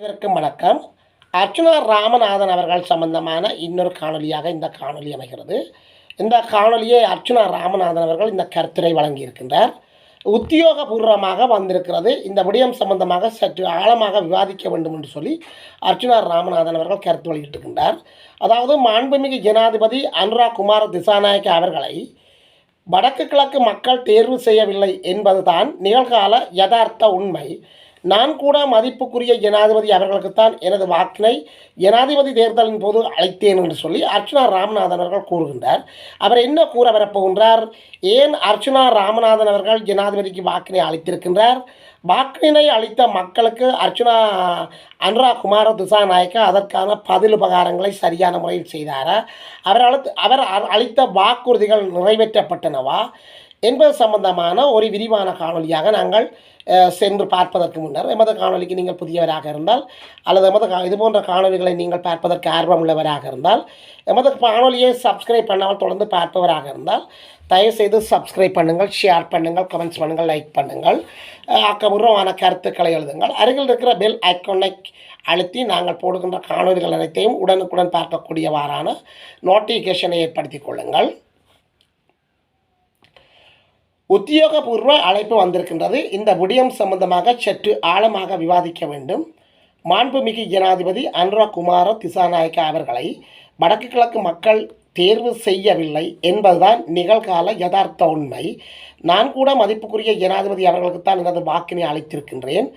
இதற்கு வணக்கம். அர்ச்சுனா ராமநாதன் அவர்கள் சம்பந்தமான இன்னொரு காணொலியாக இந்த காணொலி அமைகிறது. இந்த காணொலியை அர்ச்சுனா ராமநாதன் அவர்கள் இந்த கருத்துரை வழங்கியிருக்கின்றார். உத்தியோகபூர்வமாக வந்திருக்கிறது. இந்த விடயம் சம்பந்தமாக சற்று ஆழமாக விவாதிக்க வேண்டும் என்று சொல்லி அர்ச்சுனா ராமநாதன் அவர்கள் கருத்து வெளியிட்டிருக்கின்றார். அதாவது மாண்புமிகு ஜனாதிபதி அனுராக் குமார் திசாநாயக்க அவர்களை வடக்கு கிழக்கு மக்கள் தேர்வு செய்யவில்லை என்பதுதான் நிகழ்கால யதார்த்த உண்மை. நான் கூட மதிப்புக்குரிய ஜனாதிபதி அவர்களுக்குத்தான் எனது வாக்கினை ஜனாதிபதி தேர்தலின் போது அழைத்தேன் என்று சொல்லி அர்ச்சனா ராமநாதன் அவர்கள் கூறுகின்றார். அவர் என்ன கூற வரப்போகின்றார்? ஏன் அர்ச்சுனா ராமநாதன் அவர்கள் ஜனாதிபதிக்கு வாக்கினை அளித்திருக்கின்றார்? வாக்கினை அளித்த மக்களுக்கு அர்ச்சனா அனுரா குமார திசாநாயக்கா அதற்கான பதில் உபகாரங்களை சரியான முறையில் செய்தாரா? அவர் அளித்த அவர் அ- அளித்த வாக்குறுதிகள் நிறைவேற்றப்பட்டனவா? என்பது சம்பந்தமான ஒரு விரிவான காணொளியாக நாங்கள் சென்று பார்ப்பதற்கு முன்னர் எமது காணொளிக்கு நீங்கள் புதியவராக இருந்தால் அல்லது எமது கா- இது போன்ற காணொளிகளை நீங்கள் பார்ப்பதற்கு ஆர்வம் உள்ளவராக இருந்தால் எமது காணொலியை சப்ஸ்கிரைப் பண்ணாமல் தொடர்ந்து பார்ப்பவராக இருந்தால் தயவுசெய்து சப்ஸ்கிரைப் பண்ணுங்கள் ஷேர் பண்ணுங்கள் கமெண்ட்ஸ் பண்ணுங்கள் லைக் பண்ணுங்கள் ஆக்கபூர்வமான கருத்துக்களை எழுதுங்கள். அருகில் இருக்கிற பெல் ஐக்கோனை அழுத்தி நாங்கள் போடுகின்ற காணொலிகள் அனைத்தையும் உடனுக்குடன் பார்க்கக்கூடியவாறான நோட்டிஃபிகேஷனை ஏற்படுத்திக் கொள்ளுங்கள். உத்தியோகபூர்வ அழைப்பு வந்திருக்கின்றது. இந்த விடயம் சம்பந்தமாக சற்று ஆழமாக விவாதிக்க வேண்டும். மாண்புமிகு ஜனாதிபதி அனுரா குமார திசாநாயக்க அவர்களை வடக்கு கிழக்கு மக்கள் தேர்வு செய்யவில்லை என்பதுதான் நிகழ்கால யதார்த்த உண்மை. நான் கூட மதிப்புக்குரிய ஜனாதிபதி அவர்களுக்குத்தான் எனது வாக்கினை அளித்திருக்கின்றேன்.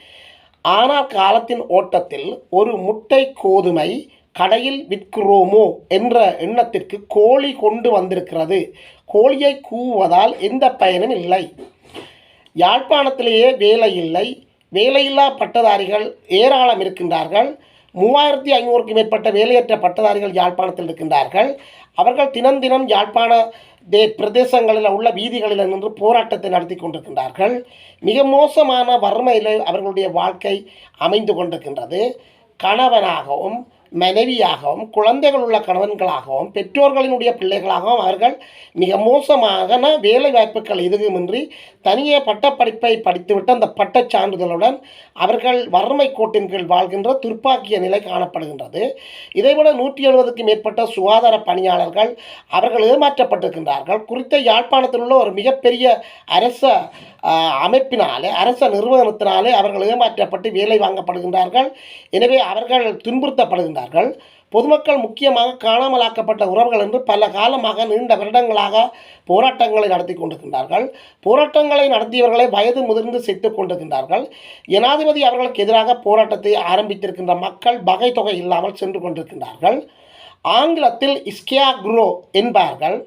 ஆனால் காலத்தின் ஓட்டத்தில் ஒரு முட்டை கோதுமை கடையில் விற்கிறோமோ என்ற எண்ணத்திற்கு கோழி கொண்டு வந்திருக்கிறது. கோழியை கூவுவதால் எந்த பயனும் இல்லை. யாழ்ப்பாணத்திலேயே வேலை இல்லை. வேலையில்லா பட்டதாரிகள் ஏராளம் இருக்கின்றார்கள். மூவாயிரத்தி ஐநூறுக்கு மேற்பட்ட வேலையற்ற பட்டதாரிகள் யாழ்ப்பாணத்தில் இருக்கின்றார்கள். அவர்கள் தினம் தினம் யாழ்ப்பாண தே பிரதேசங்களில் உள்ள வீதிகளில் நின்று போராட்டத்தை நடத்தி கொண்டிருக்கின்றார்கள். மிக மோசமான வறுமையில் அவர்களுடைய வாழ்க்கை அமைந்து கொண்டிருக்கின்றது. கணவனாகவும் மனைவியாகவும் குழந்தைகள் உள்ள கணவன்களாகவும் பெற்றோர்களினுடைய பிள்ளைகளாகவும் அவர்கள் மிக மோசமான வேலை வாய்ப்புகள் எதுவுமின்றி தனியே பட்டப்படிப்பை படித்துவிட்டு அந்த பட்டச் சான்றிதழுடன் அவர்கள் வறுமை கோட்டின் கீழ் வாழ்கின்ற துர்ப்பாக்கிய நிலை காணப்படுகின்றது. இதைவிட நூற்றி எழுபதுக்கும் மேற்பட்ட சுகாதார பணியாளர்கள் அவர்கள் ஏமாற்றப்பட்டிருக்கின்றார்கள். குறித்த யாழ்ப்பாணத்தில் உள்ள ஒரு மிகப்பெரிய அரச அமைப்பினாலே அரச நிறுவனத்தினாலே அவர்கள் ஏமாற்றப்பட்டு வேலை வாங்கப்படுகின்றார்கள். எனவே அவர்கள் துன்புறுத்தப்படுகின்றார்கள். பொதுமக்கள் முக்கியமாக காணாமலாக்கப்பட்ட உறவுகள் என்று பல காலமாக நீண்ட வருடங்களாக போராட்டங்களை நடத்தி கொண்டிருக்கின்றார்கள். போராட்டங்களை நடத்தியவர்களை வயது முதிர்ந்து செத்துக் கொண்டிருக்கின்றார்கள். ஜனாதிபதி அவர்களுக்கு எதிராக போராட்டத்தை ஆரம்பித்திருக்கின்ற மக்கள் பகை தொகை இல்லாமல் சென்று கொண்டிருக்கின்றார்கள். ஆங்கிலத்தில் இஸ்கியா குரோ என்பார்கள்.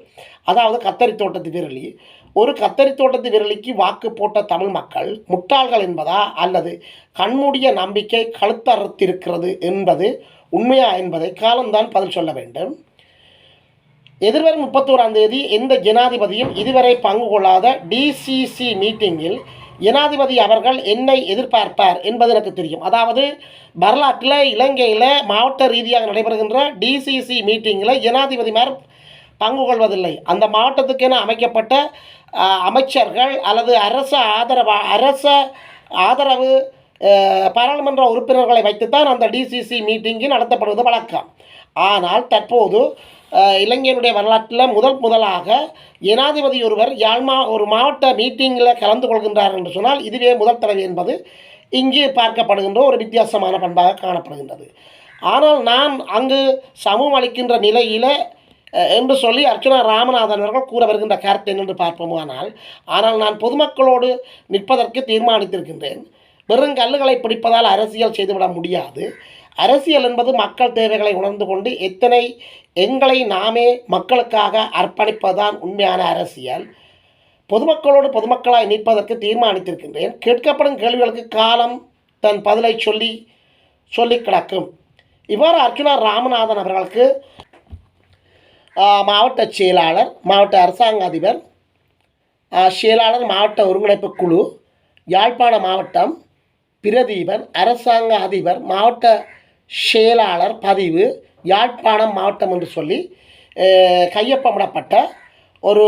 அதாவது கத்தரி தோட்டத்து விரலி. ஒரு கத்தரி தோட்டத்து விரலிக்கு வாக்கு போட்ட தமிழ் மக்கள் முட்டாள்கள் என்பதா அல்லது கண்மூடிய நம்பிக்கை கழுத்தறுத்திருக்கிறது என்பது உண்மையா என்பதை காலம்தான் பதில் சொல்ல வேண்டும். எதிர்வரும் முப்பத்தோராம் தேதி எந்த ஜனாதிபதியும் இதுவரை பங்கு கொள்ளாத டிசிசி மீட்டிங்கில் ஜனாதிபதி அவர்கள் என்னை எதிர்பார்ப்பார் என்பது எனக்கு தெரியும். அதாவது வரலாற்றில் இலங்கையில் மாவட்ட ரீதியாக நடைபெறுகின்ற டிசிசி மீட்டிங்கில் ஜனாதிபதிமார் பங்கு கொள்வதில்லை. அந்த மாவட்டத்துக்கென அமைக்கப்பட்ட அமைச்சர்கள் அல்லது அரச ஆதரவா அரச ஆதரவு பாராளுமன்ற உறுப்பினர்களை வைத்துத்தான் அந்த டிசிசி மீட்டிங்கு நடத்தப்படுவது வழக்கம். ஆனால் தற்போது அஹ், இலங்கையினுடைய வரலாற்றில் முதல் முதலாக ஜனாதிபதி ஒருவர் யாழ்மா ஒரு மாவட்ட மீட்டிங்கில் கலந்து கொள்கின்றார் என்று சொன்னால் இதுவே முதல் தடவை என்பது இங்கு பார்க்கப்படுகின்ற ஒரு வித்தியாசமான பண்பாக காணப்படுகின்றது. ஆனால் நான் அங்கு சமூகம் அளிக்கின்ற நிலையில் என்று சொல்லி அர்ச்சுனா ராமநாதன் அவர்கள் கூற வருகின்ற கருத்து என்னென்று பார்ப்போமானால் ஆனால் நான் பொதுமக்களோடு நிற்பதற்கு தீர்மானித்திருக்கின்றேன். வெறும் கல்லுகளை பிடிப்பதால் அரசியல் செய்துவிட முடியாது. அரசியல் என்பது மக்கள் தேவைகளை உணர்ந்து கொண்டு எத்தனை எங்களை நாமே மக்களுக்காக அர்ப்பணிப்பதுதான் உண்மையான அரசியல். பொதுமக்களோடு பொதுமக்களாய் நிற்பதற்கு தீர்மானித்திருக்கின்றேன். கேட்கப்படும் கேள்விகளுக்கு காலம் தன் பதிலை சொல்லி சொல்லி கிடக்கும். இவ்வாறு அர்ஜுனா ராமநாதன் அவர்களுக்கு மாவட்ட செயலாளர் மாவட்ட அரசாங்க அதிபர் செயலாளர் மாவட்ட ஒருங்கிணைப்பு குழு யாழ்ப்பாண மாவட்டம் பிரதீபன் அரசாங்க அதிபர் மாவட்ட செயலாளர் பதிவு யாழ்ப்பாணம் மாவட்டம் என்று சொல்லி கையொப்பமிடப்பட்ட ஒரு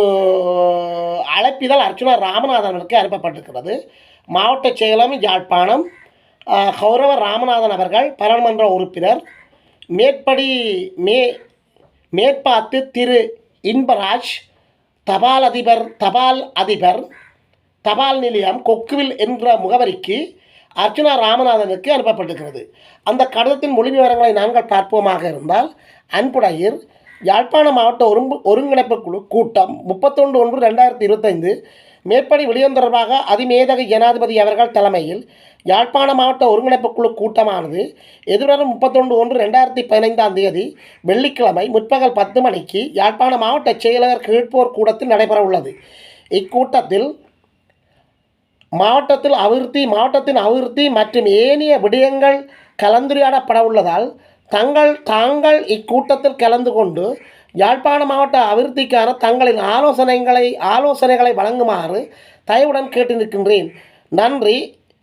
அழைப்பிதழ் அர்ச்சுனா ராமநாதனுக்கு அனுப்பப்பட்டிருக்கிறது. மாவட்ட செயலம் யாழ்ப்பாணம் கௌரவ ராமநாதன் அவர்கள் பாராளுமன்ற உறுப்பினர் மேற்படி மே மேற்பாத்து திரு இன்பராஜ் தபால் அதிபர் தபால் அதிபர் தபால் நிலையம் கொக்குவில் என்ற முகவரிக்கு அர்ச்சுனா ராமநாதனுக்கு அனுப்பப்பட்டிருக்கிறது. அந்த கடிதத்தின் மொழி விவரங்களை நாங்கள் பார்ப்போமாக இருந்தால் அன்புடையர் யாழ்ப்பாண மாவட்ட ஒருங்கு ஒருங்கிணைப்பு குழு கூட்டம் முப்பத்தொன்று ஒன்று ரெண்டாயிரத்தி இருபத்தைந்து மேற்படி விடயம் தொடர்பாக அதிமேதக ஜனாதிபதி அவர்கள் தலைமையில் யாழ்ப்பாண மாவட்ட ஒருங்கிணைப்பு குழு கூட்டமானது எதிர்வரும் முப்பத்தொன்று ஒன்று ரெண்டாயிரத்தி பதினைந்தாம் தேதி வெள்ளிக்கிழமை முற்பகல் பத்து மணிக்கு யாழ்ப்பாண மாவட்ட செயலகர் கீழ்ப்போர் கூடத்தில் நடைபெற உள்ளது இக்கூட்டத்தில் மாவட்டத்தில் அபிவிருத்தி மாவட்டத்தின் அபிவிருத்தி மற்றும் ஏனைய விடயங்கள் கலந்துரையாடப்பட உள்ளதால் தங்கள் தாங்கள் இக்கூட்டத்தில் கலந்து கொண்டு யாழ்ப்பாண மாவட்ட அபிவிருத்திக்கான தங்களின் ஆலோசனைகளை ஆலோசனைகளை வழங்குமாறு தயவுடன் கேட்டு நிற்கின்றேன் நன்றி.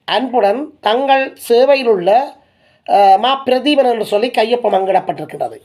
அன்புடன் தங்கள் சேவையிலுள்ள உள்ள மா பிரதீபன் என்று சொல்லி கையொப்பம் அங்கிடப்பட்டிருக்கின்றது.